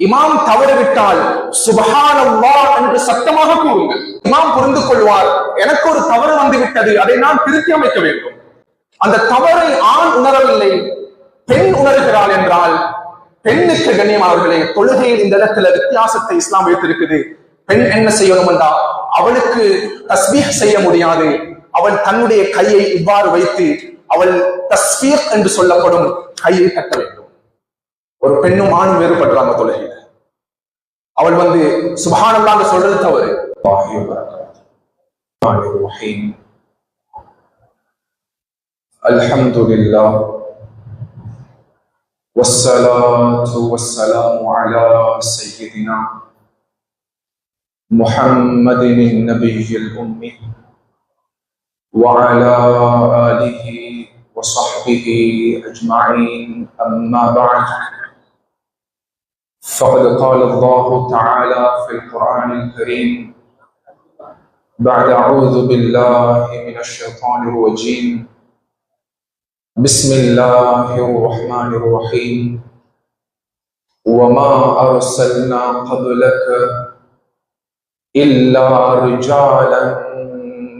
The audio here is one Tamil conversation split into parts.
இமாம் தவறிவிட்டால் சுபஹானல்லா என்று சத்தமாக கூறுங்கள். இமாம் புரிந்து கொள்வார் எனக்கு ஒரு தவறு வந்து விட்டது அதை நான் திருத்தி அமைக்க வேண்டும். அந்த தவறை ஆண் உணரவில்லை பெண் உணர்கிறாள் என்றால் பெண்ணுக்கு கண்ணியமானவர்களே தொழுகையில் இந்த இடத்துல வித்தியாசத்தை இஸ்லாம் வைத்திருக்குது. பெண் என்ன செய்யணும் என்றா அவளுக்கு தஸ்மீக் செய்ய முடியாது. அவள் தன்னுடைய கையை இவ்வாறு வைத்து அவள் தஸ்மீக் என்று சொல்லப்படும் கையை கட்ட வேண்டும். ஒரு பெண்ணும் ஆணும் வேறுபடுறாங்க தொழுகையில அவள் வந்து சுபஹானல்லான்னு சொல்றது தவறு الحمد لله والصلاة والسلام على سيدنا محمد النبي الأمي وعلى آله وصحبه أجمعين أما بعد فقد قال الله تعالى في القرآن الكريم بعد أعوذ بالله من الشيطان الرجيم. بسم الله الرحمن الرحيم. وما أرسلنا قبلك إلا رجالا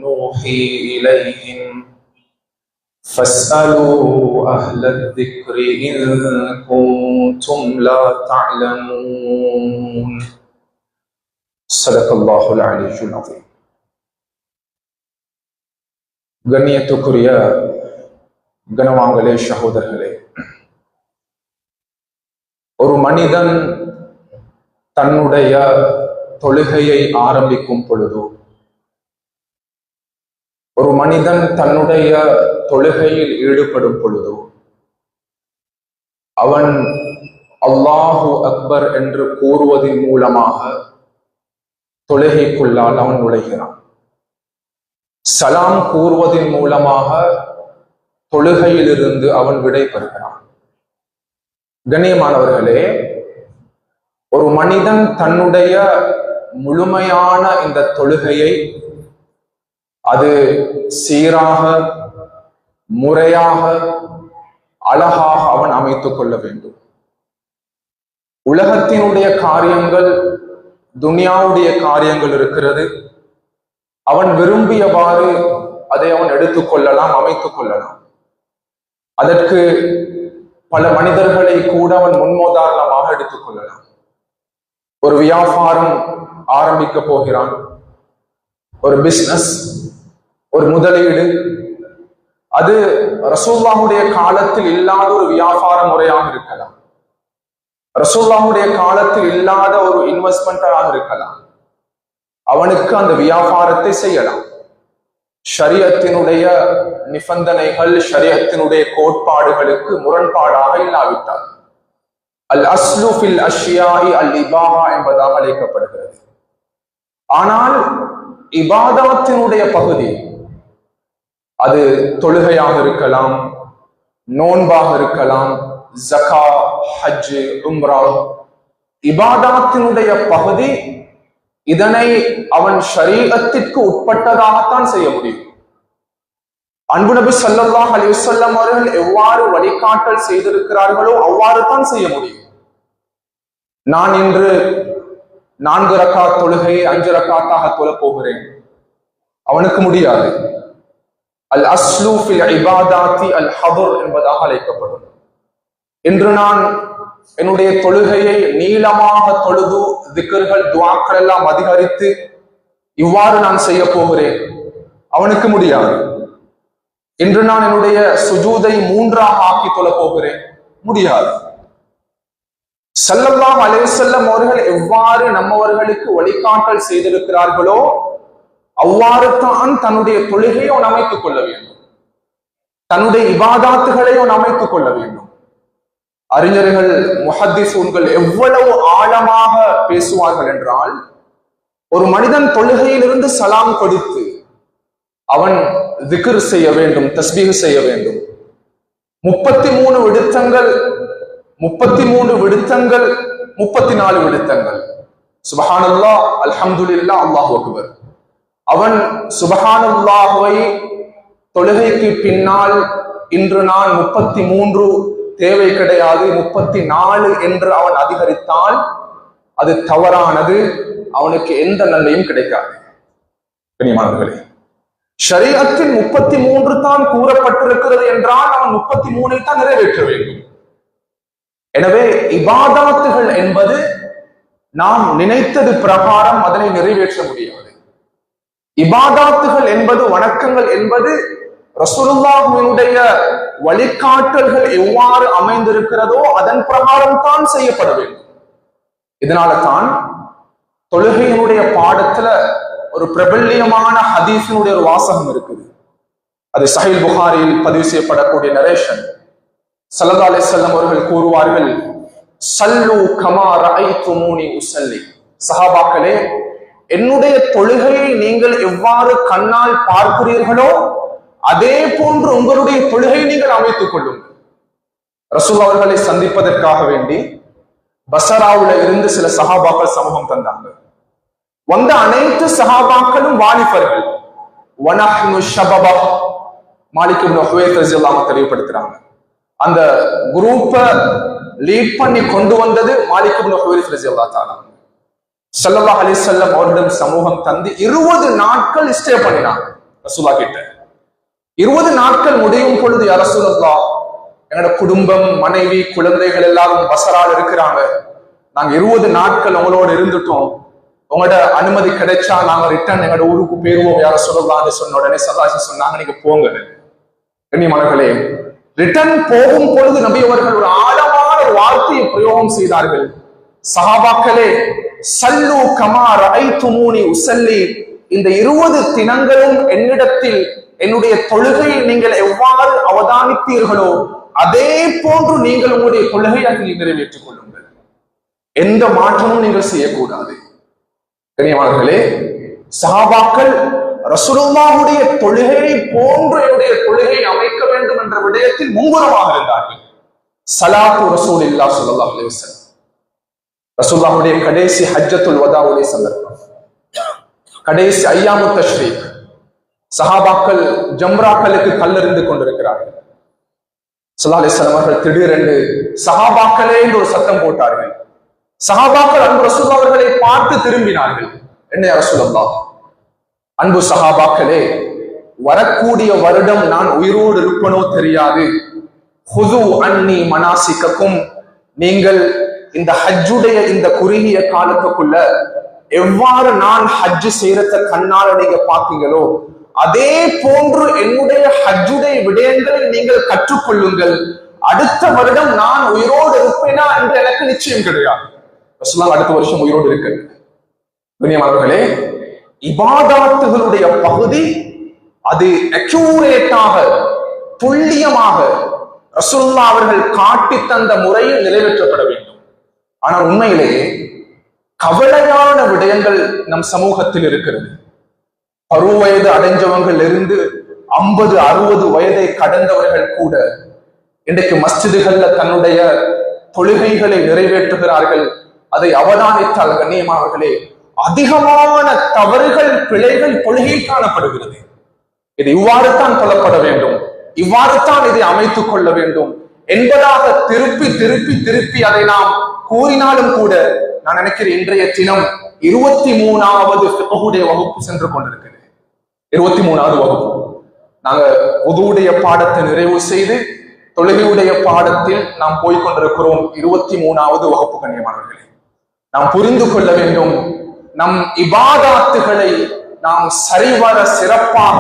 نوحي إليهم فاسألوا أهل الذكر إن كنتم لا تعلمون صدق الله العلي العظيم கண்ணியத்துக்குரிய கனவாங்களே சகோதரர்களே ஒரு மனிதன் தன்னுடைய தொழுகையை ஆரம்பிக்கும் பொழுது ஒரு மனிதன் தன்னுடைய தொழுகையில் ஈடுபடும் பொழுது அவன் அல்லாஹு அக்பர் என்று கூறுவதன் மூலமாக தொழுகைக்குள்ளால் அவன் நுழைகிறான். சலாம் கூறுவதன் மூலமாக தொழுகையிலிருந்து அவன் விடை பெறுகிறான். கண்ணியமானவர்களே ஒரு மனிதன் தன்னுடைய முழுமையான இந்த தொழுகையை அது சீராக முறையாக அழகாக அவன் அமைத்துக் கொள்ள வேண்டும். உலகத்தினுடைய காரியங்கள் துனியாவுடைய காரியங்கள் இருக்கிறது. அவன் விரும்பியவாறு அதை அவன் எடுத்துக்கொள்ளலாம் அமைத்துக் கொள்ளலாம். அதற்கு பல மனிதர்களை கூட அவன் முன்மோதாரணமாக எடுத்துக்கொள்ளலாம் ஒரு வியாபாரம் ஆரம்பிக்க போகிறான். ஒரு பிசினஸ் ஒரு முதலீடு. அது ரசூல்லாவுடைய காலத்தில் இல்லாத ஒரு வியாபார முறையாக இருக்கலாம். ரசூல்லாவுடைய காலத்தில் இல்லாத ஒரு இன்வெஸ்ட்மெண்டாக இருக்கலாம். அவனுக்கு அந்த வியாபாரத்தை செய்யலாம். ஷரியத்தினுடைய நிபந்தனைகள் ஷரியத்தினுடைய கோட்பாடுகளுக்கு முரண்பாடாக இல்லாவிட்டால். அல் அஸ்லு ஃபில் அஷ்யாயி அல் இபாஹா என்பதாக அழைக்கப்படுகிறது. ஆனால் இபாதத்தினுடைய பகுதி அது தொழுகையாக இருக்கலாம் நோன்பாக இருக்கலாம் ஜகா ஹஜ் உம்ரா இபாதத்தினுடைய பகுதி இதனை அவன் ஷரீரத்திற்கு உட்பட்டதாகத்தான் செய்ய முடியும். அன்பு நபி ஸல்லல்லாஹு அலைஹி அவர்கள் எவ்வாறு வழிகாட்டல் செய்திருக்கிறார்களோ அவ்வாறு தான் செய்ய முடியும். நான் இன்று நான்கு ரக்கா தொழுகையை அஞ்சு ரக்காத்தாக தொழப் போகிறேன். அவனுக்கு முடியாது. அல் அஸ்லு ஃபில் இபாதாத்தி அல் ஹதுர் என்பதாக அழைக்கப்படும். இன்று நான் என்னுடைய தொழுகையை நீளமாக தொழுது திக்கர்கள் துவாக்கள் எல்லாம் அதிகரித்து இவ்வாறு நான் செய்ய போகிறேன். அவனுக்கு முடியாது. இன்று நான் என்னுடைய சுஜூதை மூன்றாக ஆக்கி தொழப் போகிறேன். முடியாது. செல்லல்லாம் அலே செல்லம் அவர்கள் எவ்வாறு நம்மவர்களுக்கு வழிகாட்டல் செய்திருக்கிறார்களோ அவ்வாறு தான் தன்னுடைய தொழுகையை அவன் அமைத்துக் கொள்ள வேண்டும். தன்னுடைய இபாதாத்துகளை அவன் அமைத்துக் கொள்ள வேண்டும். அறிஞர்கள் முஹத்திசூன்கள் எவ்வளவு ஆழமாக பேசுவார்கள் என்றால் ஒரு மனிதன் தொழுகையிலிருந்து சலாம் கொடுத்து அவன் திக்ர் செய்ய வேண்டும் தஸ்பீஹ் செய்ய வேண்டும். முப்பத்தி மூணு விடுத்தங்கள் முப்பத்தி மூணு விடுத்தங்கள் முப்பத்தி நாலு விடுத்தங்கள். சுபஹானல்லா அல்ஹம்துல்லா அல்லாஹ் அக்பர். அவன் சுபகானுல்லாஹுவை தொழுகைக்கு பின்னால் இன்று நான் முப்பத்தி மூன்று தேவை கிடையாது முப்பத்தி நாலு என்று அவன் அதிகரித்தால் அது தவறானது அவனுக்கு எந்த நன்மையும் கிடைக்காது. கண்ணியமானவர்களே முப்பத்தி மூன்று தான் கூறப்பட்டிருக்கிறது என்றால் அவன் முப்பத்தி மூணில் தான் நிறைவேற்ற வேண்டும். எனவே இபாதாத்துகள் என்பது நாம் நினைத்தது பிரகாரம் அதனை நிறைவேற்ற முடியாது. இபாதாத்துகள் என்பது வணக்கங்கள் என்பது ரசூலுல்லாஹினுடைய வழிகாட்டல்கள் எவ்வாறு அமைந்திருக்கிறதோ அதன் பிரகாரம் தான் செய்யப்பட வேண்டும். இதனால தான் தொழுகையினுடைய பாடத்துல ஒரு பிரபல்யமான ஹதீஸினுடைய ஒரு வாசகம் இருக்குது. அது சஹில் புகாரில் பதிவு செய்யப்படக்கூடிய நரேஷன் சல்லா அலிசல்லம் அவர்கள் கூறுவார்கள் சல்லு கமா ரஐத்துமூனி உசல்லி சஹாபாக்களே என்னுடைய தொழுகையை நீங்கள் எவ்வாறு கண்ணால் பார்க்கிறீர்களோ அதே போன்று உங்களுடைய தொழுகையை நீங்கள் அமைத்துக் கொள்ளுங்கள். ரசூல் அவர்களை சந்திப்பதற்காக வேண்டி பசராவுல இருந்து சில சகாபாக்கள் சமூகம் தந்தாங்க. வந்த அனைத்து சகாபாக்களும் வாலிபர்கள். தெளிவுபடுத்துறாங்க. அந்த குரூப்பை லீட் பண்ணி கொண்டு வந்தது மாலிக் இப்னு ஹுவைத் தஆலா அலி அலைஹி அவரிடம் சமூகம் தந்து இருபது நாட்கள் ஸ்டே பண்ணினாங்க. ரசூலா கிட்ட. இருபது நாட்கள் முடியும் பொழுது அரசுலா எங்களோட குடும்பம் மனைவி குழந்தைகள் எல்லாரும் பசரால் இருக்கிறாங்க. நாங்க இருபது நாட்கள் உங்களோட இருந்துட்டோம். உங்களோட அனுமதி கிடைச்சா நாங்க ரிட்டர்ன் எங்களோட ஊருக்கு போயிருவோம் யார சொல்லலாம்னு சொன்ன உடனே சதாசி சொன்னாங்க நீங்க போங்க. கண்ணியமானர்களே ரிட்டர்ன் போகும் பொழுது நபி அவர்கள் ஒரு ஆழமான ஒரு வார்த்தையை பிரயோகம் செய்தார்கள். சஹாபாக்களே சல்லு கமார் ஐத்துமூனி உசல்லி. இந்த இருபது தினங்களும் என்னிடத்தில் என்னுடைய தொழுகையை நீங்கள் எவ்வாறு அவதானித்தீர்களோ அதே போன்று நீங்கள் உங்களுடைய தொழுகையை நிறைவேற்றிக் கொள்ளுங்கள். எந்த மாற்றமும் நீங்கள் செய்யக்கூடாது. கண்ணியமானவர்களே சஹாபாக்கள் ரசுலுமாவுடைய தொழுகையை போன்று என்னுடைய தொழுகை அமைக்க வேண்டும் என்ற விடயத்தில் மும்முரமாக இருந்தார்கள். சலாத்து ரசூல் இல்லா சொல்லா அலைவசன் ரசூல்லாவுடைய கடைசி ஹஜ்ஜத்துல் வதாவுடைய சந்தர்ப்பம். கடைசி ஐயாமு தஷ்ரீக். சஹாபாக்கள் ஜம்ராக்களுக்கு கல்லறிந்து கொண்டிருக்கிறார்கள். சல்லா அலிஸ்லாம் அவர்கள் திடீரென்று சஹாபாக்களே என்று ஒரு சத்தம் போட்டார்கள். சஹாபாக்கள் அன்பு ரசூல் அவர்களை பார்த்து திரும்பினார்கள். என்ன ரசூலல்லா அன்பு சஹாபாக்களே வரக்கூடிய வருடம் நான் உயிரோடு இருப்பனோ தெரியாது. ஹுது அன்னி மனாசிக்கக்கும் நீங்கள் இந்த ஹஜ்ஜுடைய இந்த குறுகிய காலத்துக்குள்ள எவ்வாறு நான் ஹஜ்ஜு செய்யறத கண்ணால நீங்க பாத்தீங்களோ அதே போன்று என்னுடைய ஹஜ்ஜுடைய விடயங்களை நீங்கள் கற்றுக்கொள்ளுங்கள். அடுத்த வருடம் நான் உயிரோடு இருப்பேனா என்று எனக்கு நிச்சயம் கிடையாது. ரசூலுல்லாஹ் அடுத்த வருஷம் உயிரோடு இருக்கிறது கண்ணியமானவர்களே இபாதாத்துகளுடைய பகுதி அது அக்யூரேட்டாக துல்லியமாக ரசுல்லா அவர்கள் காட்டி தந்த முறையில் நிறைவேற்றப்பட வேண்டும். ஆனால் உண்மையிலேயே கவலையான விடயங்கள் நம் சமூகத்தில் இருக்கிறது. பருவ வயது அடைஞ்சவங்கள் இருந்து ஐம்பது அறுபது வயதை கடந்தவர்கள் கூட இன்றைக்கு மஸ்ஜிதுகள்ல தன்னுடைய தொழுகைகளை நிறைவேற்றுகிறார்கள். அதை அவதானித்தால் கண்ணியமானவர்களே அதிகமான தவறுகள் பிழைகள் தொழுகையில் காணப்படுகிறது. இது இவ்வாறு தான் கொல்லப்பட வேண்டும். இவ்வாறு தான் இதை அமைத்துக் கொள்ள வேண்டும். என்பதாக திருப்பி திருப்பி திருப்பி அதை நாம் கூறினாலும் கூட நான் நினைக்கிறேன் இன்றைய தினம் இருபத்தி மூணாவது ஃபிக்ஹுடைய வகுப்பு சென்று கொண்டிருக்கிறது. இருபத்தி மூணாவது வகுப்பு. நாங்க உதுவுடைய பாடத்தை நிறைவு செய்து தொழுகையுடைய பாடத்தில் நாம் போய்கொண்டிருக்கிறோம் இருபத்தி மூணாவது வகுப்பு கண்ணியமானவர்களே. நாம் புரிந்து கொள்ள வேண்டும் நம் இபாதாத்துகளை நாம் சரிவர சிறப்பாக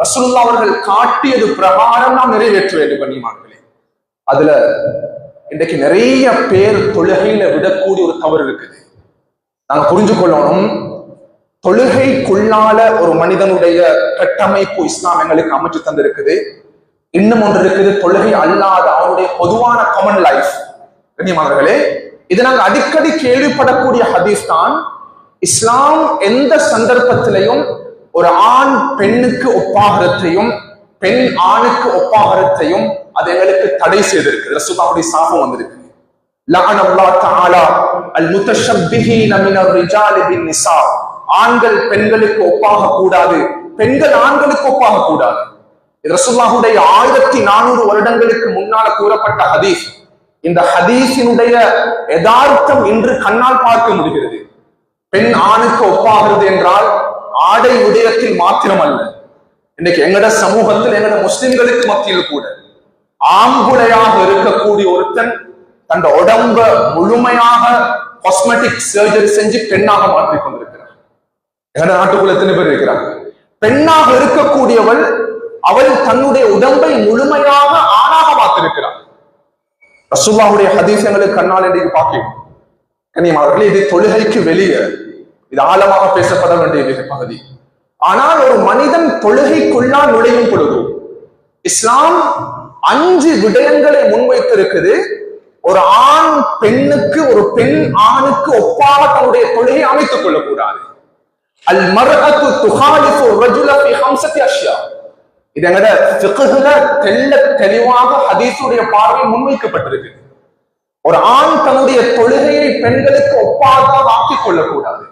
ரசுல்லா அவர்கள் காட்டியது பிரகாரம் நாம் நிறைவேற்ற வேண்டும் கண்ணியமானவர்களே. அதுல இன்றைக்கு நிறைய பேர் தொழுகையில விடக்கூடிய ஒரு தவறு இருக்குது. நாங்க புரிஞ்சு கொள்ளணும். தொழுகைக்குள்ளால ஒரு மனிதனுடைய கட்டமைப்பு இஸ்லாம் எங்களுக்கு அமைச்சு தந்திருக்குது. இன்னும் ஒன்று இருக்குது தொழுகை அல்லாத அவனுடைய பொதுவான காமன் லைஃப் கண்ணியமானவர்களே இது நாங்கள் அடிக்கடி கேள்விப்படக்கூடிய ஹதீஸ் தான் இஸ்லாம் எந்த சந்தர்ப்பத்திலையும் ஒரு ஆண் பெண்ணுக்கு ஒப்பாகிறதையும் பெண் ஆணுக்கு ஒப்பாகிறதையும் அது எங்களுக்கு தடை செய்திருக்கு. ரசூலாவுடைய சாபம் வந்திருக்கு. லஅன அல்லாஹ் தஆலா அல் முத்தஷப்பிஹீன மினர் ரிஜாலி பின் நிசா ஆண்கள் பெண்களுக்கு ஒப்பாக கூடாது பெண்கள் ஆண்களுக்கு ஒப்பாக கூடாது இது ரசூலுல்லாஹுடைய ஆயிரத்தி நானூறு வருடங்களுக்கு முன்னால கூறப்பட்ட ஹதீஸ். இந்த ஹதீஸினுடைய யதார்த்தம் இன்று கண்ணால் பார்க்க முடிகிறது. பெண் ஆணுக்கு ஒப்பாகிறது என்றால் ஆடை விடயத்தில் மாத்திரமல்ல. இன்னைக்கு எங்கட சமூகத்தில் எங்கட முஸ்லிம்களுக்கு மத்தியில் கூட ஆம்புலையாக இருக்கக்கூடிய ஒருத்தன் தன் உடம்ப முழுமையாக காஸ்மெட்டிக் சர்ஜரி செஞ்சு பெண்ணாக மாற்றிக் கொண்டிருக்கிறார் எங்க நாட்டுக்குள்ள எத்தனை பேர் இருக்கிறாங்க? பெண்ணாக இருக்கக்கூடியவள் அவள் தன்னுடைய உடம்பை முழுமையாக ஆணாக மாற்றிருக்கிறார் ரசூல்லாவுடைய ஹதீஸ் கண்ணால் என்று பார்க்கிறோம் கண்ணியமானவர்களே இது தொழுகைக்கு வெளியே. இது ஆழமாக பேசப்பட வேண்டிய பகுதி. ஆனால் ஒரு மனிதன் தொழுகைக்குள்ளால் நுழையும் பொழுது இஸ்லாம் அஞ்சு விடயங்களை முன்வைத்திருக்குது. ஒரு ஆண் பெண்ணுக்கு ஒரு பெண் ஆணுக்கு ஒப்பாக தன்னுடைய தொழிலை அமைத்துக் கொள்ளக்கூடாது. அல் மரகத்து துஹாலிஃபு ரஜுல ஃபி ஹம்சத்தி அஷ்யா. இது எங்கட ஃபிக்ஹ்ல தெள்ள தெளிவாக ஹதீஸுடைய பார்வை முன்வைக்கப்பட்டிருக்கு. ஒரு ஆண் தன்னுடைய தொழுகையை பெண்களுக்கு ஒப்பானதாக ஆக்கிக் கொள்ளக்கூடாது.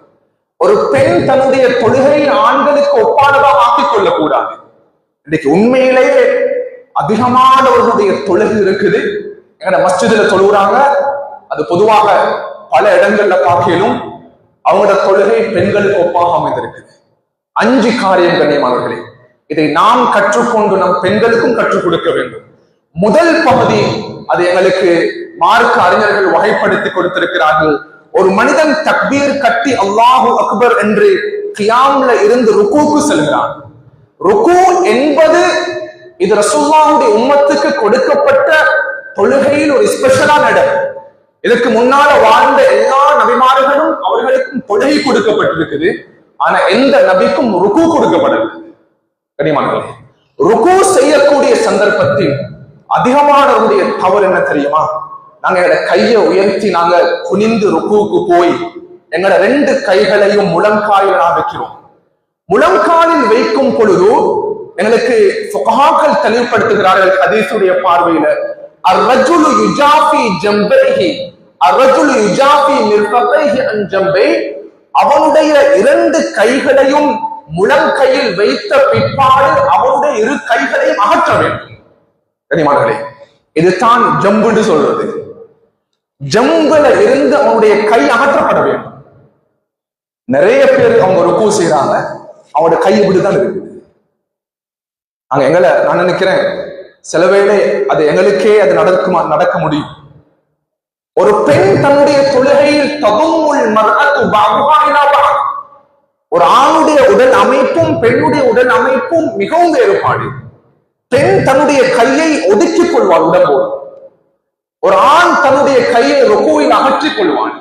ஒரு பெண் தன்னுடைய தொழுகையை ஆண்களுக்கு ஒப்பானதாக ஆக்கிக் கொள்ளக்கூடாது. இன்னைக்கு உண்மையிலேயே அதிகமானவர்களுடைய தொழுகை இருக்குது. எங்கட மஸ்ஜிதுல தொழுகிறாங்க அது பொதுவாக பல இடங்கள்ல பார்க்கலும் அவங்களோட தொழுகை பெண்களுக்கு ஒப்பாக அமைந்திருக்குது. அஞ்சு காரியம் கண்ணியமானவர்களே இதை நாம் கற்றுக்கொண்டு நம் பெண்களுக்கும் கற்றுக் கொடுக்க வேண்டும். முதல் பகுதி அது எங்களுக்கு மார்க்க அறிஞர்கள் வகைப்படுத்தி கொடுத்திருக்கிறார்கள். ஒரு மனிதன் தக்பீர் கட்டி அல்லாஹு அக்பர் என்று கியாம்ல இருந்து ருக்கூக்கு செல்கிறான். ருக்கு என்பது இது ரசூல்லாவுடைய உம்மத்துக்கு கொடுக்கப்பட்ட தொழுகையில் ஒரு ஸ்பெஷலான இடம் இதற்கு முன்னால வாழ்ந்த எல்லா நபிமார்களும் அவர்களுக்கும் தொழுகை கொடுக்கப்பட்டிருக்குது. ஆனா எந்த நபிக்கும் ருக்கு கொடுக்கப்படவில்லை. கனிமானங்களே ருக்கு செய்யக்கூடிய சந்தர்ப்பத்தில் அதிகமானவருடைய தவறு என்ன தெரியுமா? நாங்க எங்களோட கையை உயர்த்தி நாங்க குனிந்து ருக்குவுக்கு போய் எங்களோட ரெண்டு கைகளையும் முழங்காயில் நான் வைக்கிறோம். முழங்காலில் வைக்கும் பொழுது எங்களுக்கு சுகாக்கள் தெளிவுபடுத்துகிறார்கள் ஹதீசுடைய பார்வையில. அர்ரஜுலு யுஜாஃபி ஜம்பைஹி அர்ரஜுலு யுஜாஃபி நிர்பதைஹி அன் ஜம்பை அவனுடைய இரண்டு கைகளையும் முழங்கையில் வைத்த பிற்பாடு அவனுடைய இரு கைகளையும் அகற்ற வேண்டும் இதுதான் ஜம்புன்னு சொல்றது. ஜம்புல இருந்து அவனுடைய கை அகற்றப்பட வேண்டும். நிறைய பேர் அவங்க ருக்கு செய்யறாங்க அவனோட கை இப்படிதான் இருக்குது. அங்க எங்களை நான் நினைக்கிறேன் சில வேளை அது எங்களுக்கே அது நடக்குமா நடக்க முடியும். ஒரு பெண் தன்னுடைய தொழுகையில் தகுமுள் மரத்து ஒரு ஆணுடைய உடல் அமைப்பும் பெண்ணுடைய உடல் அமைப்பும் மிகவும் வேறுபாடு. பெண் தன்னுடைய கையை ஒதுக்கிக் கொள்வாள் உடம்போடு. ஒரு ஆண் தன்னுடைய கையை ரொக்கோவில் அகற்றிக் கொள்வான்.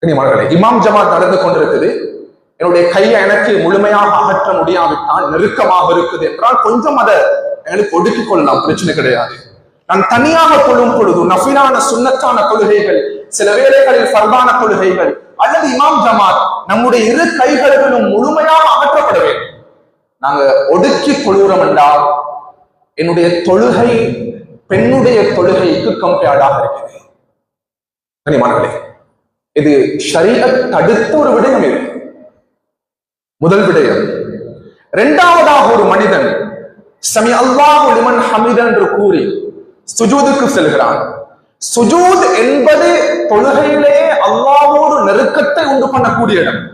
கண்ணியமானவர்களே, இமாம் ஜமாத் நடந்து கொண்டிருக்குது. என்னுடைய கையை எனக்கு முழுமையாக அகற்ற முடியாவிட்டால் நெருக்கமாக இருக்குது என்றால் கொஞ்சம் அதை எனக்கு ஒடுக்கிக் கொள்ளலாம் பிரச்சனை கிடையாது. நான் தனியாக கொள்ளும் பொழுது நஃபிலான சுன்னத்தான கொள்கைகள் சில வேளைகளில் ஃபர்தான கொள்கைகள் அல்லது இமாம் ஜமாத் நம்முடைய இரு கைகளும் முழுமையாக அகற்றப்பட வேண்டும். நாங்க ஒடுக்கி கொள்கிறோம் என்றால் என்னுடைய தொழுகை பெண்ணுடைய தொழுகைக்கு கம்பேர்டாக இருக்குது கனிமானங்களே இது ஷரீரத் தடுத்த ஒரு விடயம் இது. முதல் விடயம். இரண்டாவதாக ஒரு மனிதன் சமி அல்லாஹ் லிமன் ஹமிதன் என்று கூறி சுஜூதுக்கு செல்கிறான். சுஜூத் என்பது தொழுகையிலே அல்லாவோடு நெருக்கத்தை உண்டு பண்ணக்கூடிய இடம்.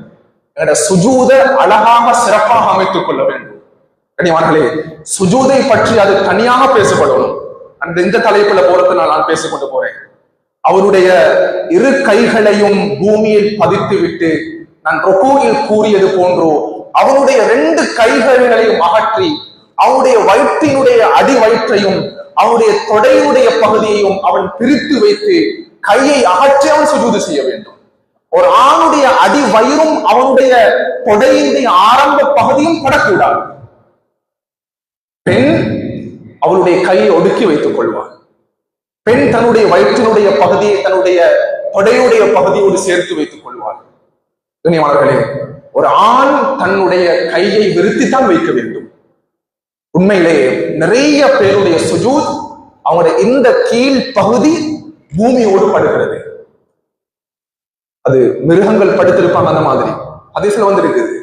எங்கட சுஜூத அழகாக சிறப்பாக அமைத்துக் கொள்ள வேண்டும். கனிவார்களே சுஜூதை பற்றி அது தனியாக பேசப்படணும். அந்த இந்த தலைப்புல போறதுனால நான் பேசிக்கொண்டு போறேன். அவருடைய இரு கைகளையும் பூமியில் பதித்து விட்டு நான் ரொக்கோயில் கூறியது போன்றோ அவனுடைய ரெண்டு கைகளையும் அகற்றி அவனுடைய வயிற்றினுடைய அடி வயிற்றையும் அவனுடைய தொடையுடைய பகுதியையும் அவன் பிரித்து வைத்து கையை அகற்றி அவன் சுஜூது செய்ய வேண்டும். ஒரு ஆணுடைய அடி வயிறும் அவனுடைய தொடையினுடைய ஆரம்ப பகுதியும் படக்கூடாது. பெண் அவளுடைய கையை ஒடுக்கி வைத்துக் கொள்வாள். பெண் தன்னுடைய வயிற்றினுடைய பகுதியை தன்னுடைய தொடையுடைய பகுதியோடு சேர்த்து வைத்துக் கொள்வாள். கண்ணியமானவர்களே ஒரு ஆண் தன்னுடைய கையை விருத்தித்தான் வைக்க வேண்டும். உண்மையிலேயே நிறைய பேருடைய சுஜூத் அவங்களுடைய இந்த கீழ் பகுதி பூமியோடு படுகிறது. அது மிருகங்கள் படுத்திருப்பாங்க அந்த மாதிரி. அதிசல வந்திருக்குது.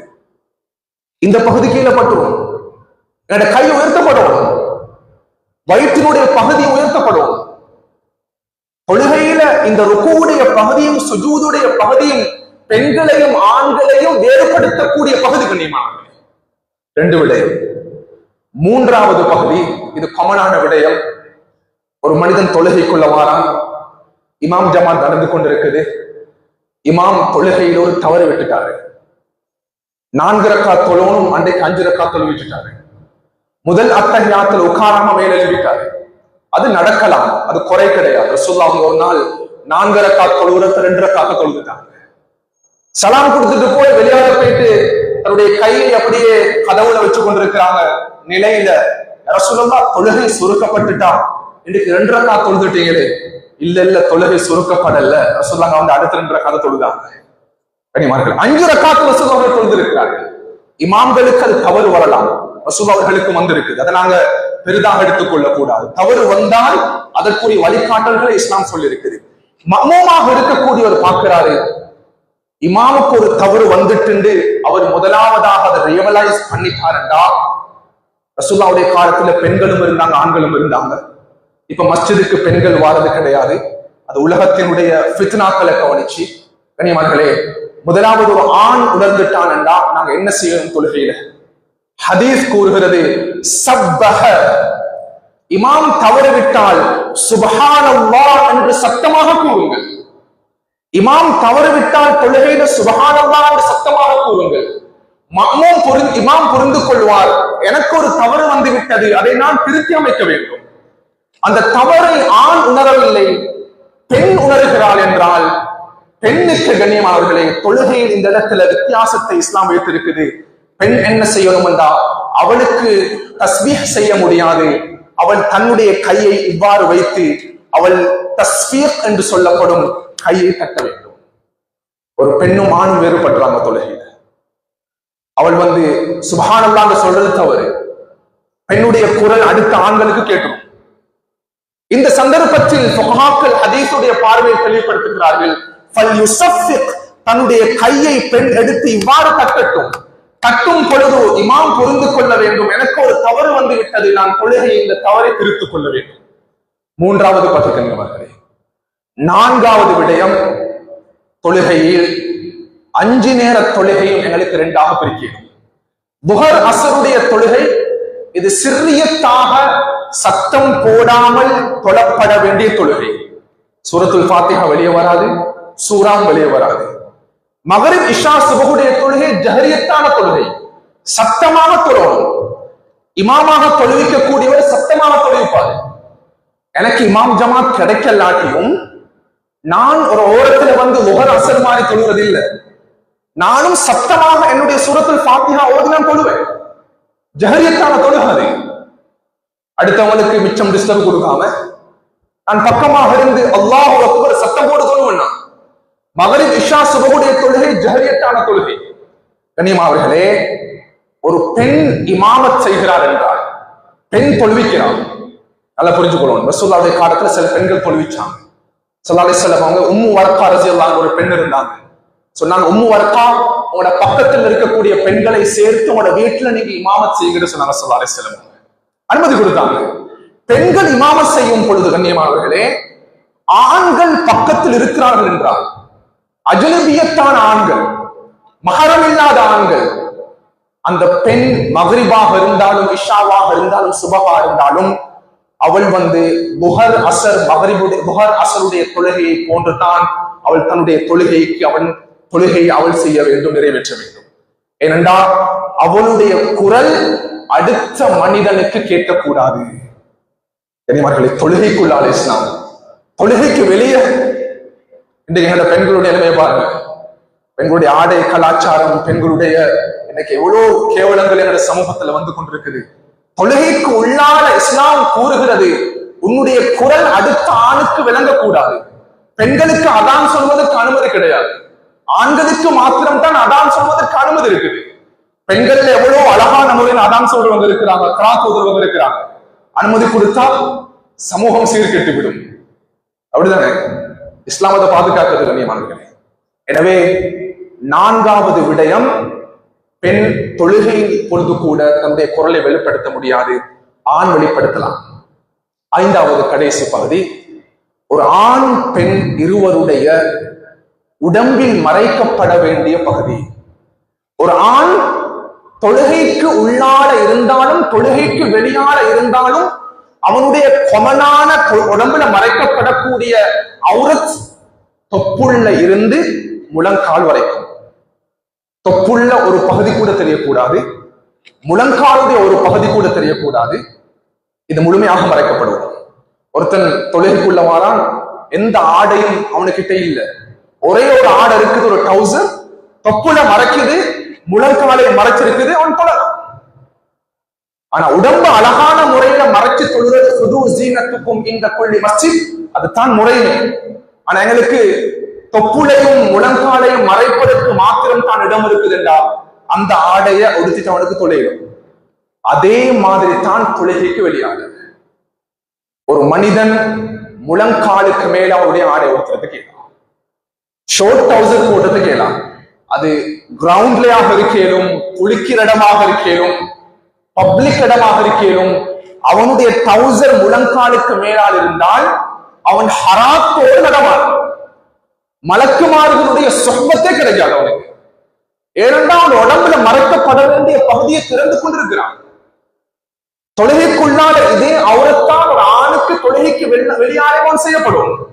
இந்த பகுதி கீழே பட்டுரும். என்னோட கை உயர்த்தப்படும். வயிற்றினுடைய பகுதி உயர்த்தப்படும். இந்த ருக்குவுடைய பகுதியும் சுஜூதுடைய பகுதியும் பெண்களையும் ஆண்களையும் வேறுபடுத்தக்கூடிய பகுதி கண்ணியமானது ரெண்டு விடயம் மூன்றாவது பகுதி இது காமனான விடயம். ஒரு மனிதன் தொழுகைக்குள்ள வாரான். இமாம் ஜமாத் நடந்து கொண்டிருக்குது. இமாம் தொழுகையில் ஒரு தவறு விட்டுட்டாரு. நான்கு ரக்கா தொழணும் அன்றைக்கு அஞ்சு ரக்கா தொழுவிட்டுட்டாரு முதல் அத்தகையாத்துல உட்காராம மேல எழுதிட்டாரு. அது நடக்கலாம் அது குறை கிடையாது. ரசூல்லா ஒரு நாள் நான்கு ரக்கா தொழுகிறத ரெண்டு ரக்காக்க தொழுதுட்டாங்க. சலாம் கொடுத்துட்டு போய் வெளியாக போயிட்டு தன்னுடைய கையை அப்படியே கதவுல வச்சு கொண்டிருக்கிறாங்க நிலையில ரசூலுல்லா தொழுகை சுருக்கப்பட்டுட்டா இன்னைக்கு ரெண்டு ரக்கா தொழுதுட்டீங்களே. இல்ல இல்ல தொழுகை சுருக்கப்படல. ரசுல்லாங்க வந்து அடுத்த ரெண்டரை கதை தொழுதாங்க. கனிமார்கள் அஞ்சு ரக்காத்து ரசூல் அவர்கள் தொழுதிருக்கிறார்கள். இமாம்களுக்கு அது தவறு வரலாம். ரசூல் அவர்களுக்கு வந்திருக்குது. அதை நாங்க பெரிதாக எடுத்துக் கொள்ளக்கூடாது. தவறு வந்தால் அதற்குரிய வழிகாட்டல்களை இஸ்லாம் சொல்லியிருக்குது. மமமாக இருக்கக்கூடியவர் பார்க்கிறாரு இமாமுக்கு ஒரு தவறு வந்துட்டு அவர் முதலாவதாக அதை ரியலைஸ் பண்ணிட்டாருண்டா. ரசூல்லாவுடைய காலத்துல பெண்களும் இருந்தாங்க ஆண்களும் இருந்தாங்க. இப்ப மஸ்ஜிதுக்கு பெண்கள் வாரது கிடையாது. அது உலகத்தினுடைய ஃபித்னாக்களை கவனிச்சு கனியமார்களே முதலாவது ஒரு ஆண் உணர்ந்துட்டான்டா நாங்க என்ன செய்யணும் தொழுகையில ஹதீஸ் கூறுகிறது சப்பக இமாம் தவறு விட்டால் சுபஹானல்லாஹ் என்று சத்தமாக கூறுங்கள். இமாம் தவறுவிட்டால் தொழுகையில சுபஹானல்லாஹ் என்று சத்தமாக கூறுங்கள். மம்மும் புரிந்து இமாம் புரிந்து கொள்வார். எனக்கு ஒரு தவறு வந்து விட்டது அதை நான் திருத்தி அமைக்க வேண்டும். அந்த தவறை ஆண் உணரவில்லை. பெண் உணர்கிறாள் என்றால் பெண்ணுக்கு கண்ணியமானவர்களே தொழுகையில் இந்த இடத்துல வித்தியாசத்தை இஸ்லாம் வைத்திருக்குது. பெண் என்ன செய்யணும் என்றா அவளுக்கு தஸ்பீஹ் செய்ய முடியாது. அவள் தன்னுடைய கையை இவ்வாறு வைத்து அவள் தஸ்பீர் என்று சொல்லப்படும் கையை தட்ட வேண்டும். ஒரு பெண்ணும் ஆணும் வேறுபடுறாங்க தொழுகையில. அவள் வந்து சுபஹானல்லாங்க சொல்றது தவறு. பெண்ணுடைய குரல் அடுத்த ஆண்களுக்கு கேட்கணும் இந்த சந்தர்ப்பத்தில் ஃபுகஹாக்கள் ஹதீஸுடைய பார்வையை தெளிவுபடுத்துகிறார்கள். தன்னுடைய கையை பெண் எடுத்து இவ்வாறு தட்டட்டும். தட்டும் பொழுது இமாம் புரிந்து கொள்ள வேண்டும். எனக்கு ஒரு தவறு வந்து விட்டது நான் தொழுகை இந்த தவறை திருத்துக் கொள்ள வேண்டும். மூன்றாவது பகுதிங்களே நான்காவது விடயம் தொழுகையில் அஞ்சு நேர தொழுகையும் எங்களுக்கு ரெண்டாக பிரிக்கணும் புகர் அசருடைய தொழுகை இது சிறியத்தாக சத்தம் போடாமல் தொழப்பட வேண்டிய தொழுகை. சூரத்துல் ஃபாத்திஹா வெளியே வராது சூராம் வெளியே வராது. மகரிப் இஷா சுபகுடைய தொழுகை ஜஹரியத்தான தொழுகை. சத்தமாக தொழணும். இமாமாக தொழுவிக்கக்கூடியவர் சத்தமாக தொழுவிப்பாரு. எனக்கு இமாம் ஜமாத் கிடைக்கலாட்டியும் நான் ஒரு ஓரத்துல வந்து முகர் அசல் மாதிரி தொழுவது இல்லை. நானும் சத்தமாக என்னுடைய சுரத்தில் பாத்தியா ஓதி நான் தொழுவேன். ஜஹரியத்தான தொழுகாதே. அடுத்தவங்களுக்கு மிச்சம் டிஸ்டர்ப் கொடுக்காம நான் பக்கமாக இருந்து அல்லாஹ் அக்பர் சத்தம் போட்டு தொழுவேன் நான். மகரிப் இஷா சுபகுடைய தொழுகை ஜஹரியத்தான தொழுகை. கண்ணியமாவர்களே ஒரு பெண் இமாமத் செய்கிறார் என்றால் பெண் தொழுவிக்கிறார் நல்லா புரிஞ்சுக்கணும் ரசூல்லாவுடைய காலத்துல சில பெண்கள் தொழுவிச்சாங்க. சல்லா அலிஸ்லாம் அவங்க உம்மு வரக்கா ரசியல்லாங்க ஒரு பெண் இருந்தாங்க. சொன்னாங்க உம்மு வரக்கா உங்களோட பக்கத்தில் இருக்கக்கூடிய பெண்களை சேர்த்து உங்களோட வீட்டுல நீங்க இமாமத் செய்யுங்கன்னு சொன்னாங்க சொல்லாலே அலிஸ்லாம் அனுமதி கொடுத்தாங்க. பெண்கள் இமாமத் செய்யும் பொழுது கண்ணியமானவர்களே ஆண்கள் பக்கத்தில் இருக்கிறார்கள் என்றால் அஜலபியத்தான ஆண்கள் மகரம் இல்லாத ஆண்கள் அந்த பெண் மகரிபாக இருந்தாலும் இஷாவாக இருந்தாலும் சுபகா இருந்தாலும் அவள் வந்து புகர் அசர் மகரிபுடைய புகர் அசருடைய தொழுகையை போன்றுதான் அவள் தன்னுடைய தொழுகைக்கு அவன் தொழுகையை அவள் செய்ய வேண்டும் நிறைவேற்ற வேண்டும். ஏனென்றால் அவளுடைய குரல் அடுத்த மனிதனுக்கு கேட்கக்கூடாது. கனிமர்களை தொழுகைக்குள்ளால் இஸ்லாம் தொழுகைக்கு வெளியே. இன்றைக்கு எங்களோட பெண்களுடைய நிலைமை பாருங்க பெண்களுடைய ஆடை கலாச்சாரம் பெண்களுடைய இன்னைக்கு எவ்வளவு கேவலங்கள் எங்களுடைய சமூகத்துல வந்து கொண்டிருக்குது. தொழுகைக்கு உள்ளான இஸ்லாம் கூறுகிறது. உன்னுடைய குரல் அடுத்த ஆணுக்கு விளங்கக்கூடாது. பெண்களுக்கு அதான் சொல்வதற்கு அனுமதி கிடையாது. ஆண்களுக்கு மாத்திரம் தான் அதான் சொல்வதற்கு அனுமதி இருக்குது. பெண்கள்ல எவ்வளவு அழகான முறையில் அதான் சொல்றவங்க இருக்கிறாங்க கிராக் உதவுவங்க இருக்கிறாங்க. அனுமதி கொடுத்தா சமூகம் சீர்கெட்டு விடும் அப்படிதானே இஸ்லாமத்தை பாதுகாக்கிறது கண்ணியமானவர்களே. எனவே நான்காவது விடயம் பெண் தொழுகை பொழுது கூட தன்னுடைய குரலை வெளிப்படுத்த முடியாது. ஆண் வெளிப்படுத்தலாம். ஐந்தாவது கடைசி பகுதி ஒரு ஆண் பெண் இருவருடைய உடம்பில் மறைக்கப்பட வேண்டிய பகுதி. ஒரு ஆண் தொழுகைக்கு உள்ளால இருந்தாலும் தொழுகைக்கு வெளியால இருந்தாலும் அவனுடைய கொமனான உடம்புல மறைக்கப்படக்கூடிய அவுரத் தொப்புள்ள இருந்து முழங்கால் வரைக்கும். தொப்புள்ள ஒரு பகுதி கூட தெரியக்கூடாது. முழங்காலுடைய ஒரு பகுதி கூட தெரியக்கூடாது. இது முழுமையாக மறைக்கப்படுவது ஒருத்தன் தொழிலுக்குள்ள வாரான் எந்த ஆடையும் அவனுக்கிட்ட இல்ல. ஒரே ஒரு ஆடை இருக்குது ஒரு டவுசர் தொப்புல மறைக்குது முழங்காலை மறைச்சிருக்குது அவன் தொழலாம் ஆனா உடம்பு அழகான முறையில மறைச்சு தொழுறது சுது ஜீனத்துக்கும் இந்த கொள்ளி மஸ்ஜித் அதுதான் முறைமை ஆனா எங்களுக்கு தொப்புளையும் முழங்காலையும் மறைப்பதற்கு மாத்திரம் தான் இடம் இருக்குதுண்டா. அந்த ஆடைய உடுத்திட்டு அவனுக்கு தொலைடும் அதே மாதிரி தான் தொழுகைக்கு வெளியாகுது ஒரு மனிதன் முழங்காலுக்கு மேல அவருடைய ஆடை உடுத்துறது கேட்கலாம். ஷோர்ட் டவுசர் போடுறது கேட்கலாம். அது கிரவுண்ட்லயாக இருக்கேனும் குளிக்கிற இடமாக இருக்கேனும் பப்ளிக் இடமாக இருக்கேனும் அவனுடைய டவுசர் முழங்காலுக்கு மேலால் இருந்தால் அவன் ஹராத்தோடு நடமாடும் மலக்குமார்களுடைய சொம்பத்தே கிடைக்காது அவனுக்கு ஏனென்றால் அவன் உடம்புல மறைக்கப்பட வேண்டிய பகுதியை திறந்து கொண்டிருக்கிறான். தொழுகைக்குள்ளால இதே அவரத்தான் ஒரு ஆணுக்கு தொழுகைக்கு வெளி- வெளியாயவன் செய்யப்படும்.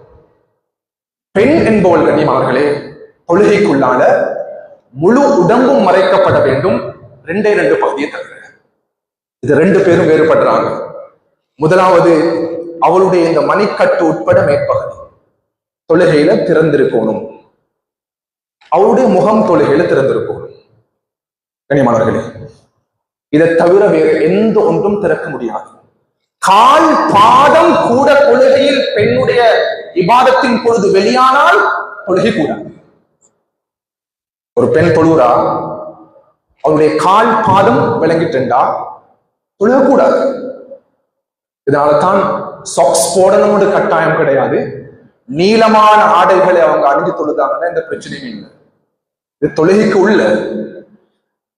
பெண் என்பவள் கண்ணியமானவர்களே தொழுகைக்குள்ளால முழு உடம்பும் மறைக்கப்பட வேண்டும். ரெண்டே ரெண்டு பகுதியை தவிர. இது ரெண்டு பேரும் வேறுபடுறாங்க. முதலாவது அவளுடைய இந்த மணிக்கட்டு உட்பட மேற்பகுதி. தொழுகையில திறந்திருக்கணும். அவருடைய முகம் தொழுகையில திறந்திருக்கணும். கனியமானவர்களே இதை தவிர வேறு எந்த ஒன்றும் திறக்க முடியாது. கால் பாதம் கூட தொழுகையில் பெண்ணுடைய விவாதத்தின் பொழுது வெளியானால் தொழுகை கூடாது ஒரு பெண் தொழுகிறா அவருடைய கால் பாதம் விளங்கிட்டுண்டா தொழுகக்கூடாது. இதனால தான் சாக்ஸ் போடணும்னு கட்டாயம் கிடையாது. நீளமான ஆடைகளை அவங்க அணிஞ்சு தொழுதாங்கன்னா இந்த பிரச்சனையும் இல்லை. இது தொழுகைக்கு உள்ள.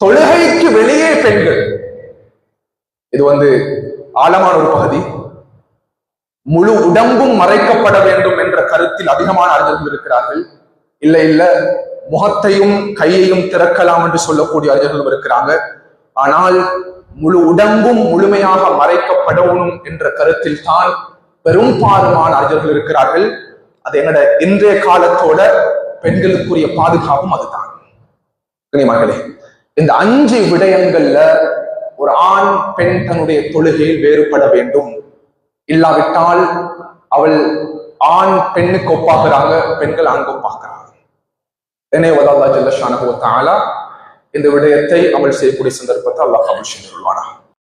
தொழுகைக்கு வெளியே பெண்கள். இது வந்து ஆழமான ஒரு பகுதி. முழு உடம்பும் மறைக்கப்பட வேண்டும் என்ற கருத்தில் அதிகமான அறிஞர்கள் இருக்கிறார்கள். இல்ல இல்ல. முகத்தையும் கையையும் திறக்கலாம் என்று சொல்லக்கூடிய அறிஞர்களும் இருக்கிறாங்க. ஆனால் முழு உடம்பும் முழுமையாக மறைக்கப்படணும் என்ற கருத்தில் தான் பெரும்பாலுமான அறிஞர்கள் இருக்கிறார்கள். அது என்னோட இன்றைய காலத்தோட பெண்களுக்குரிய பாதுகாப்பும் அதுதான். மகளே இந்த அஞ்சு விடயங்கள்ல ஒரு ஆண் பெண் தன்னுடைய தொழுகையில் வேறுபட வேண்டும். இல்லாவிட்டால் அவள் ஆண் பெண்ணுக்கு ஒப்பாகிறாங்க பெண்கள் ஆண்க்கு ஒப்பாகிறாங்க எனவே வல்லாஹ் ஜல்ல ஷானஹு இந்த விடயத்தை அமல் செய்யக்கூடிய சந்தர்ப்பத்தை அல்லாஹ் கபூல் செய்து கொள்வானா